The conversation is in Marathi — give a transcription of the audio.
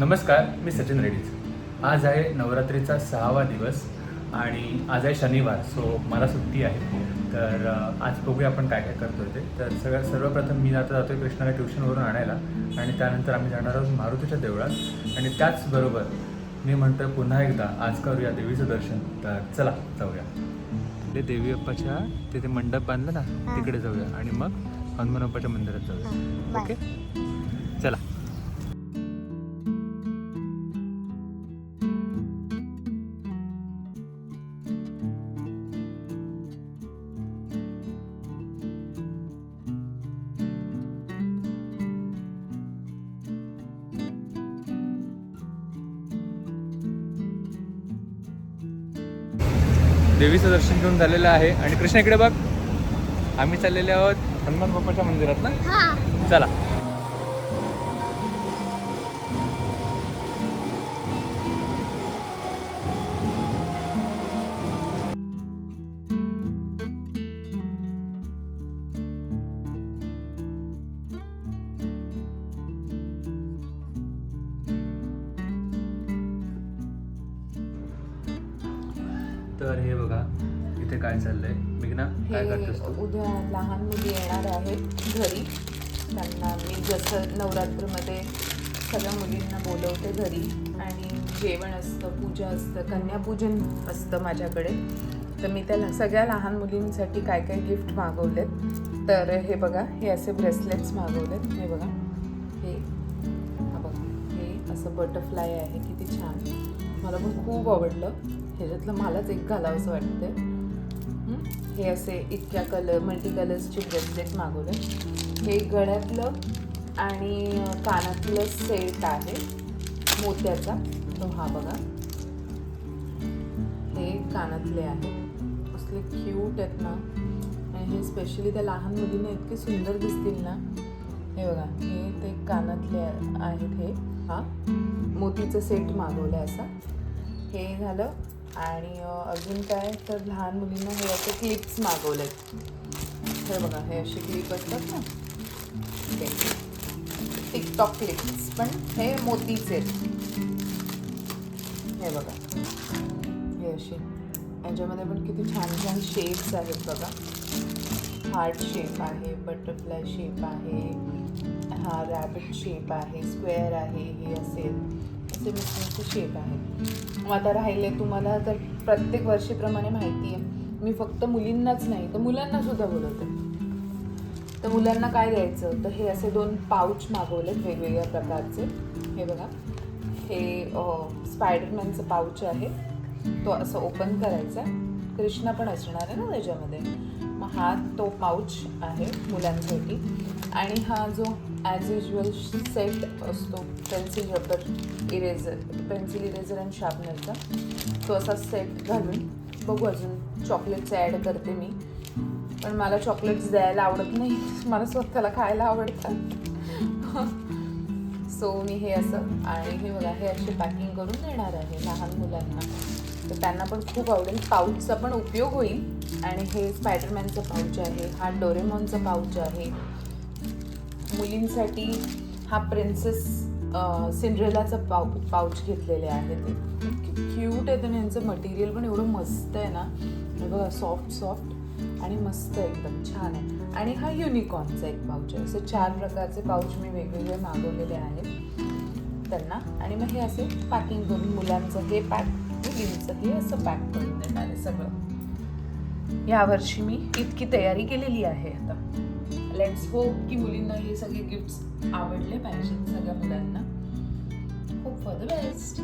नमस्कार मी सचिन रेड्डीज आज आहे नवरात्रीचा सहावा दिवस आणि आज आहे शनिवार सो मला सुट्टी आहे. तर आज बघूया आपण काय काय करतोय ते. तर सगळ्यात सर्वप्रथम मी आता जातोय कृष्णाला ट्युशनवरून आणायला आणि त्यानंतर आम्ही जाणार आहोत मारुतीच्या देवळात. आणि त्याचबरोबर मी म्हणतोय पुन्हा एकदा आज करूया देवीचं दर्शन. तर चला जाऊया. ते देवी अप्पाच्या तिथे मंडप बांधलं ना तिकडे जाऊया. आणि मग हनुमान अप्पाच्या मंदिरात जाऊया. ओके चला. देवीचं दर्शन घेऊन झालेलं आहे. आणि कृष्ण इकडे बघ. आम्ही चाललेले आहोत हनुमान बाप्पाच्या मंदिरात ना? चला. तर हे बघा इथे काय चाललंय? मेघना काय करतेस तू? उद्या लहान मुली येणार आहेत घरी. त्यांना मी जसं नवरात्रमध्ये सगळ्या मुलींना बोलवते घरी. आणि जेवण असतं पूजा असतं कन्यापूजन असतं माझ्याकडे. तर मी त्याला सगळ्या लहान मुलींसाठी काय काय गिफ्ट मागवलेत. तर हे बघा हे असे ब्रेसलेट्स मागवलेत. हे बघा. हे हा बघा. हे असं बटरफ्लाय आहे किती छान. मला पण खूप आवडलं. ह्याच्यातलं मलाच एक घालावंसं वाटतंय. हं? हे असे इतक्या कलर मल्टी कलर्सचे ब्रेसलेट मागवले. हे गळ्यातलं आणि कानातलं सेट आहे. मोत्याचा. तो हा बघा. हे कानातले आहे असले क्यूट आहेत ना. आणि हे स्पेशली त्या लहान मुलींना इतके सुंदर दिसतील ना. हे बघा. हे ते कानातले आहेत हे. हा? मोतीचं सेट मागवलं आहे असा. हे झालं आणि अजून काय? तर लहान मुलींना हे असे क्लिप्स मागवलेत. हे बघा हे असे क्लिप असतात ना? ते टिकटॉक क्लिप्स पण हे मोतीचे आहेत. हे बघा. हे असे. याच्यामध्ये पण किती छान छान शेप्स आहेत बघा. हार्ट शेप आहे बटरफ्लाय शेप आहे हा रॅबिट शेप आहे स्क्वेअर आहे हे असेल असे मस्त शेप आहेत. मग आता राहिले तुम्हाला तर प्रत्येक वर्षीप्रमाणे माहिती आहे मी फक्त मुलींनाच नाही तर मुलांना सुद्धा बोलवते. तर मुलांना काय द्यायचं? तर हे असे दोन पाऊच मागवलेत वेगवेगळ्या प्रकारचे. हे बघा. हे स्पायडरमॅनचं पाऊच आहे. तो असं ओपन करायचा. कृष्णा पण असणार आहे ना त्याच्यामध्ये. हा तो पाऊच आहे मुलांसाठी. आणि हा जो ॲज युजल सेट असतो pencil rubber eraser pencil eraser आणि शार्पनरचा तो असा सेट घालून बघू अजून चॉकलेट्स ॲड करते मी. पण मला चॉकलेट्स द्यायला आवडत नाही. मला स्वतःला खायला आवडतात. सो मी हे असं आणि हे बघा हे असे पॅकिंग करून देणार आहे लहान मुलांना. तर त्यांना पण खूप आवडेल. पाऊचचा पण उपयोग होईल. आणि हे स्पायडरमॅनचं पाऊच आहे हा डोरेमॉनचं पाऊच आहे. मुलींसाठी हा प्रिन्सेस सिंड्रेलाचं पाऊ पाऊच घेतलेले आहे ते. क्यूट आहे आणि यांचं मटेरियल पण एवढं मस्त आहे ना. बघा सॉफ्ट सॉफ्ट आणि मस्त एकदम छान आहे. आणि हा युनिकॉर्नचा एक पाऊच आहे. असे चार प्रकारचे पाऊच मी वेगवेगळे मागवलेले आहेत त्यांना. आणि मग हे असे पॅकिंग करून मुलांचं हे पॅक मुलींचं हे असं पॅक करून देणार आहे सगळं. यावर्षी मी इतकी तयारी केलेली आहे आता. लेट्स होप की मुलींना हे सगळे गिफ्ट्स आवडले पाहिजेत सगळ्या मुलांना. Hope for the best